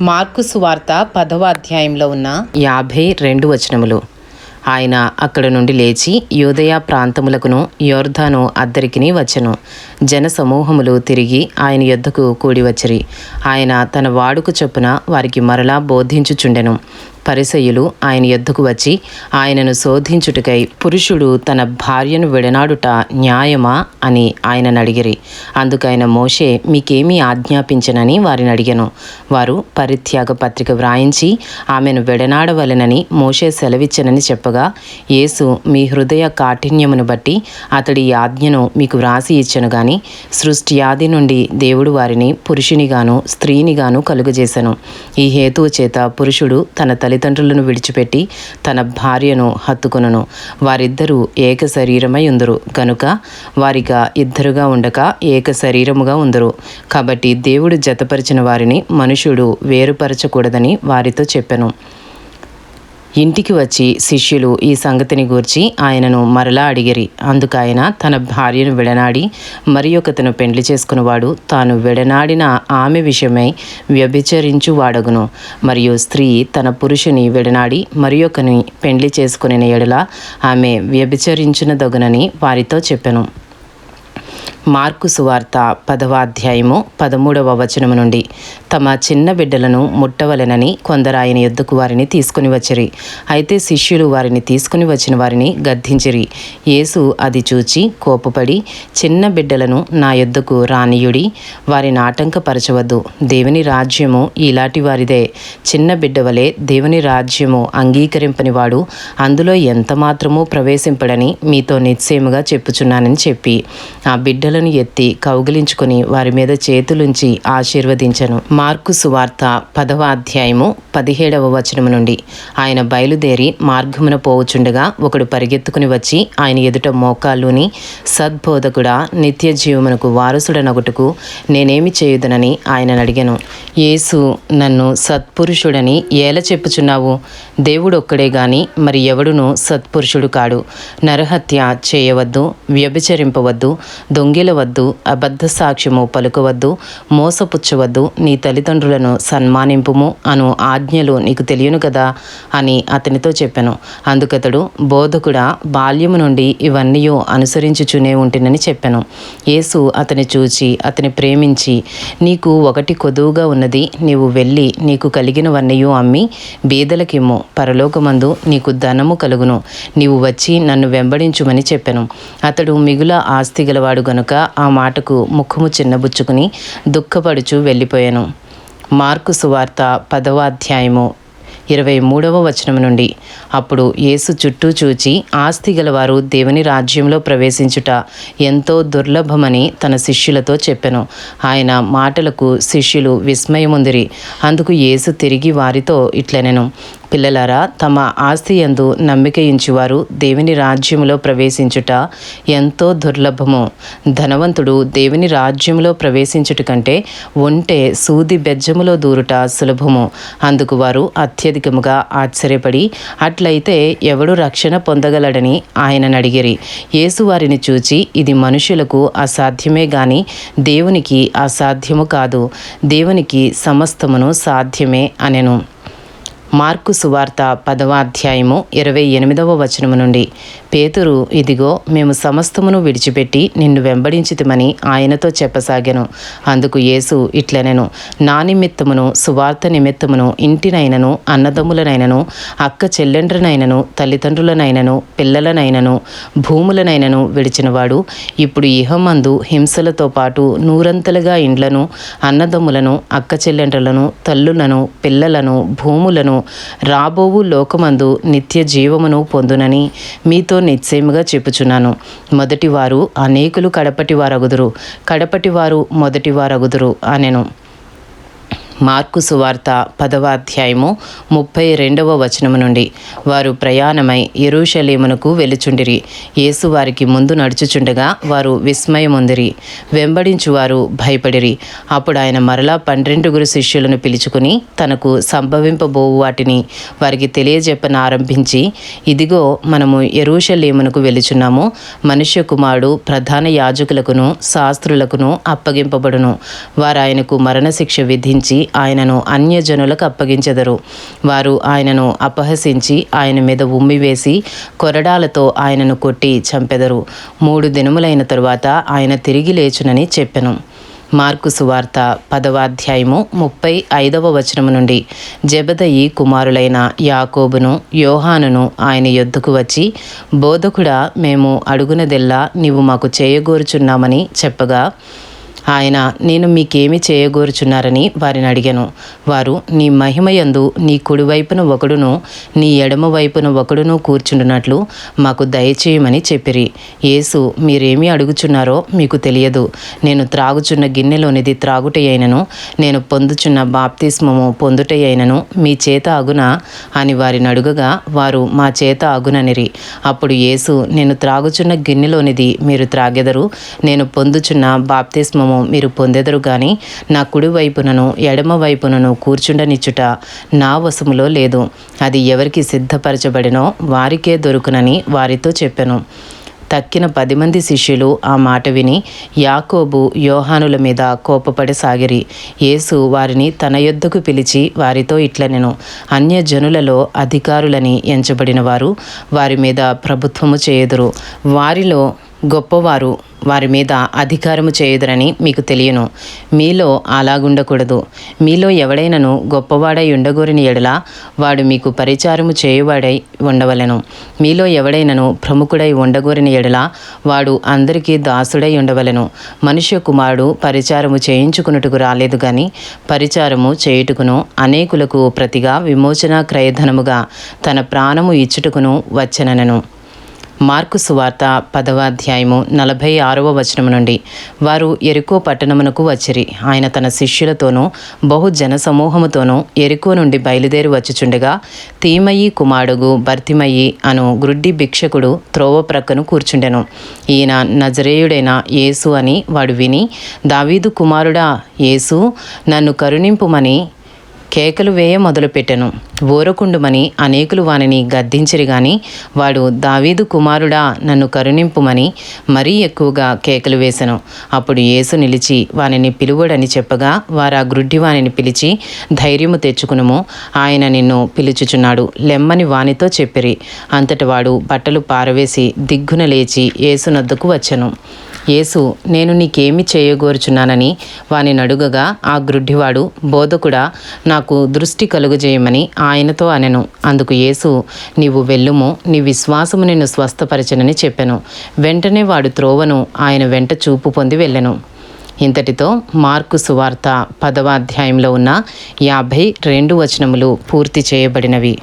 Mark సువార్త పదవ అధ్యాయంలో ఉన్న యాభై రెండు వచనములు. ఆయన అక్కడ నుండి లేచి యోదయ ప్రాంతములకును యోర్ధాను అద్దరికిని వచ్చెను. జన సమూహములు తిరిగి ఆయన యొద్దకు కూడి వచ్చిరి. ఆయన తన వాడుకు చొప్పున వారికి మరలా బోధించుచుండెను. పరిసయులు ఆయన యొద్దకు వచ్చి ఆయనను శోధించుటకై పురుషుడు తన భార్యను విడనాడుట న్యాయమా అని ఆయనను అడిగిరి. అందుకైన మోషే మీకేమీ ఆజ్ఞాపించనని వారిని అడిగాను. వారు పరిత్యాగ పత్రిక వ్రాయించి ఆమెను విడనాడవలెనని మోషే సెలవిచ్చనని చెప్పగా యేసు మీ హృదయ కాఠిన్యమును బట్టి అతడి ఆజ్ఞను మీకు వ్రాసి ఇచ్చను గాని సృష్టి ఆది నుండి దేవుడు వారిని పురుషునిగాను స్త్రీనిగాను కలుగజేశను ఈ హేతువు చేత పురుషుడు తన తల్లి తల్లిదండ్రులను విడిచిపెట్టి తన భార్యను హత్తుకొనును. వారిద్దరూ ఏక శరీరమై ఉందరు. కనుక వారిగా ఇద్దరుగా ఉండక ఏక శరీరముగా ఉందరు. కాబట్టి దేవుడు జతపరిచిన వారిని మనుషుడు వేరుపరచకూడదని వారితో చెప్పెను. ఇంటికి వచ్చి శిష్యులు ఈ సంగతిని గూర్చి ఆయనను మరలా అడిగిరి. అందుకు ఆయన తన భార్యను విడనాడి మరి ఒకతను పెండ్లి చేసుకున్నవాడు తాను విడనాడిన ఆమె విషయమై వ్యభిచరించు వాడగును మరియు స్త్రీ తన పురుషుని విడనాడి మరి ఒకని పెండ్లి చేసుకుని ఎడల ఆమె వ్యభిచరించునదగునని వారితో చెప్పెను. మార్కు సువార్త పదవ అధ్యాయము పదమూడవ వచనము నుండి. తమ చిన్న బిడ్డలను ముట్టవలెనని కొందరు ఆయన యొద్దకు వారిని తీసుకుని వచ్చిరి. అయితే శిష్యులు వారిని తీసుకుని వచ్చిన వారిని గద్దించిరి. యేసు అది చూచి కోపపడి చిన్న బిడ్డలను నా యొద్దకు రానియుడి వారిని ఆటంకపరచవద్దు. దేవుని రాజ్యము ఇలాంటి వారిదే. చిన్న బిడ్డవలే దేవుని రాజ్యము అంగీకరింపని వాడు అందులో ఎంత మాత్రమూ ప్రవేశింపడని మీతో నిశ్చయముగా చెప్పుచున్నానని చెప్పి. ఆ బిడ్డలను ఎత్తి కౌగిలించుకొని వారి మీద చేతులుంచి ఆశీర్వదించను. మార్కు సువార్త పదవ అధ్యాయము పదిహేడవ వచనము నుండి. ఆయన బయలుదేరి మార్గమున పోవుచుండగా ఒకడు పరిగెత్తుకుని వచ్చి ఆయన ఎదుట మోకాళ్ళుని సద్బోధకుడా నిత్య జీవమునకు వారసుడనగుటకు నేనేమి చేయుదనని ఆయన అడిగాను యేసు నన్ను సత్పురుషుడని ఏల చెప్పుచున్నావు? దేవుడు ఒక్కడే గాని మరి ఎవడును సత్పురుషుడు కాడు. నరహత్య చేయవద్దు వ్యభిచరింపవద్దు దొంగిలవద్దు అబద్ధ సాక్ష్యము పలుకవద్దు మోసపుచ్చవద్దు నీ తల్లిదండ్రులను సన్మానింపుము అను ఆజ్ఞలు నీకు తెలియను కదా అని అతనితో చెప్పాను. అందుకతడు బోధకుడా బాల్యము నుండి ఇవన్నీ అనుసరించుచునే ఉంటినని చెప్పాను. యేసు అతని చూచి అతని ప్రేమించి నీకు ఒకటి కొదువుగా ఉన్నది నీవు వెళ్ళి నీకు కలిగినవన్నీ అమ్మి బీదలకిమ్ము పరలోకమందు నీకు ధనము కలుగును నీవు వచ్చి నన్ను వెంబడించుమని చెప్పాను. అతడు మిగుల ఆస్తి గలవాడు గనుక ఆ మాటకు ముఖము చిన్నబుచ్చుకుని దుఃఖపడుచు వెళ్ళిపోయాను. మార్కు సువార్త పదవ అధ్యాయము ఇరవై మూడవ వచనం నుండి. అప్పుడు యేసు చుట్టూ చూచి ఆస్తి గలవారు దేవుని రాజ్యంలో ప్రవేశించుట ఎంతో దుర్లభమని తన శిష్యులతో చెప్పెను. ఆయన మాటలకు శిష్యులు విస్మయముందిరి. అందుకు యేసు తిరిగి వారితో ఇట్లనెను. పిల్లలారా తమ ఆస్తి ఎందు నమ్మికయించువారు దేవుని రాజ్యములో ప్రవేశించుట ఎంతో దుర్లభము. ధనవంతుడు దేవుని రాజ్యములో ప్రవేశించుట కంటే ఒంటే సూది బెజ్జములో దూరుట సులభము. అందుకు వారు అత్యధికముగా ఆశ్చర్యపడి అట్లయితే ఎవడు రక్షణ పొందగలడని ఆయనను అడిగిరి యేసు వారిని చూచి ఇది మనుషులకు అసాధ్యమే గాని దేవునికి అసాధ్యము కాదు. దేవునికి సమస్తమును సాధ్యమే అనెను. మార్కు సువార్త పదవ అధ్యాయము ఇరవై ఎనిమిదవ వచనము నుండి. పేతురు ఇదిగో మేము సమస్తమును విడిచిపెట్టి నిన్ను వెంబడించితమని ఆయనతో చెప్పసాగాను. అందుకు యేసు ఇట్లనెను నా నిమిత్తమును సువార్త నిమిత్తమును ఇంటినైనను అన్నదమ్ములనైనను అక్క చెల్లెండ్రనైనను తల్లిదండ్రులనైనను పిల్లలనైనను భూములనైనను విడిచినవాడు ఇప్పుడు ఇహమందు హింసలతో పాటు నూరంతలుగా ఇండ్లను అన్నదమ్ములను అక్క చెల్లెండ్రలను తల్లులను పిల్లలను భూములను రాబోవు లోకమందు నిత్య జీవమును పొందునని మీతో నిశ్చయముగా చెప్పుచున్నాను. మొదటివారు అనేకులు కడపటి వారగుదురు కడపటి వారు మొదటి అనెను. మార్కు సువార్త పదవ అధ్యాయము ముప్పై రెండవ వచనము నుండి. వారు ప్రయాణమై ఎరుషలేమునకు వెలుచుండిరి యేసు వారికి ముందు నడుచుచుండగా వారు విస్మయముందిరి. వెంబడించువారు భయపడిరి. అప్పుడు ఆయన మరలా పన్నెండుగురు శిష్యులను పిలుచుకుని తనకు సంభవింపబోవు వాటిని వారికి తెలియజెప్పన ఆరంభించి ఇదిగో మనము ఎరుషలేమునకు వెలుచున్నాము మనుష్య కుమారుడు ప్రధాన యాజకులకును శాస్త్రులకును అప్పగింపబడును. వారు ఆయనకు మరణశిక్ష విధించి ఆయనను అన్యజనులకు అప్పగించెదరు. వారు ఆయనను అపహసించి ఆయన మీద ఉమ్మివేసి కొరడాలతో ఆయనను కొట్టి చంపెదరు. మూడు దినములైన తరువాత ఆయన తిరిగి లేచునని చెప్పెను. మార్కు సువార్త పదవ అధ్యాయము ముప్పై ఐదవ వచనము నుండి జబదయి కుమారులైన యాకోబును యోహానును ఆయన యొద్దకు వచ్చి బోధకుడా మేము అడుగునదెల్లా నీవు మాకు చేయగోరుచున్నామని చెప్పగా ఆయన నేను మీకేమి చేయగోరుచున్నారని వారిని అడిగాను. వారు నీ మహిమయందు నీ కుడివైపున ఒకడును నీ ఎడమ వైపున ఒకడును కూర్చుండునట్లు మాకు దయచేయమని చెప్పిరి. యేసు మీరేమి అడుగుచున్నారో మీకు తెలియదు. నేను త్రాగుచున్న గిన్నెలోనిది త్రాగుటయైనను నేను పొందుచున్న బాప్తిస్మము పొందుటయైనను మీ చేత అగున అని వారిని అడుగగా వారు మా చేత అగుననిరి. అప్పుడు యేసు నేను త్రాగుచున్న గిన్నెలోనిది మీరు త్రాగెదరు. నేను పొందుచున్న బాప్తిస్మము మీరు పొందెదరు గాని నా కుడి వైపునను ఎడమ వైపునను కూర్చుండనిచ్చుట నా వశములో లేదు. అది ఎవరికి సిద్ధపరచబడినో వారికే దొరుకునని వారితో చెప్పెను. తక్కిన పది మంది శిష్యులు ఆ మాట విని యాకోబు యోహానుల మీద కోపపడి సాగిరి. యేసు వారిని తన యొద్దకు పిలిచి వారితో ఇట్లనెను. అన్యజనులలో అధికారులని ఎంచబడిన వారు వారి మీద ప్రభుత్వము చేయుదురు. వారిలో గొప్పవారు. వారి మీద అధికారము చేయుదురని మీకు తెలియను. మీలో అలాగుండకూడదు మీలో ఎవడైనను గొప్పవాడై ఉండగోరిని ఎడల వాడు మీకు పరిచారము చేయువాడై ఉండవలెను. మీలో ఎవడైనను ప్రముఖుడై ఉండగోరిని ఎడల వాడు అందరికీ దాసుడై ఉండవలెను. మనుష్య కుమారుడు పరిచారము చేయించుకున్నట్టుకు రాలేదు గాని పరిచారము చేయుటకును అనేకులకు ప్రతిగా విమోచన క్రయధనముగా తన ప్రాణము ఇచ్చుటకును వచ్చననను. మార్కు సువార్త పదవ అధ్యాయము నలభై ఆరవ వచనము నుండి. వారు ఎరుకో పట్టణమునకు వచ్చిరి. ఆయన తన శిష్యులతోనూ బహు జనసమూహముతోనూ ఎరుకో నుండి బయలుదేరి వచ్చుచుండగా తీమయ్యి కుమారుడుగు భర్తిమయి అను గ్రుడ్డి భిక్షకుడు త్రోవ ప్రక్కను కూర్చుండెను. ఈయన నజరేయుడైన యేసు అని వాడు విని దావీదు కుమారుడా యేసు నన్ను కరుణింపుమని కేకలు వేయ మొదలుపెట్టెను. ఓరకుండుమని అనేకులు వానిని గద్దించిరి గాని వాడు దావీదు కుమారుడా నన్ను కరుణింపుమని మరీ ఎక్కువగా కేకలు వేసెను. అప్పుడు యేసు నిలిచి వానిని పిలువడని చెప్పగా వారు ఆ గ్రుడ్డి వానిని పిలిచి ధైర్యము తెచ్చుకునుము. ఆయన నిన్ను పిలుచుచున్నాడు లెమ్మని వానితో చెప్పిరి. అంతటి వాడు బట్టలు పారవేసి దిగ్గున లేచి యేసునద్దకు వచ్చెను. యేసు నేను నీకేమి చేయగోరుచున్నానని వాని నడుగగా ఆ గ్రుడ్డివాడు బోధకుడా నాకు దృష్టి కలుగజేయమని ఆయనతో అనెను. అందుకు యేసు నీవు వెళ్ళుము నీ విశ్వాసము నిన్ను స్వస్థపరచనని చెప్పెను. వెంటనే వాడు త్రోవను ఆయన వెంట చూపు పొంది వెళ్ళెను. ఇంతటితో మార్కు సువార్త పదవ అధ్యాయంలో ఉన్న యాభై రెండు వచనములు పూర్తి చేయబడినవి.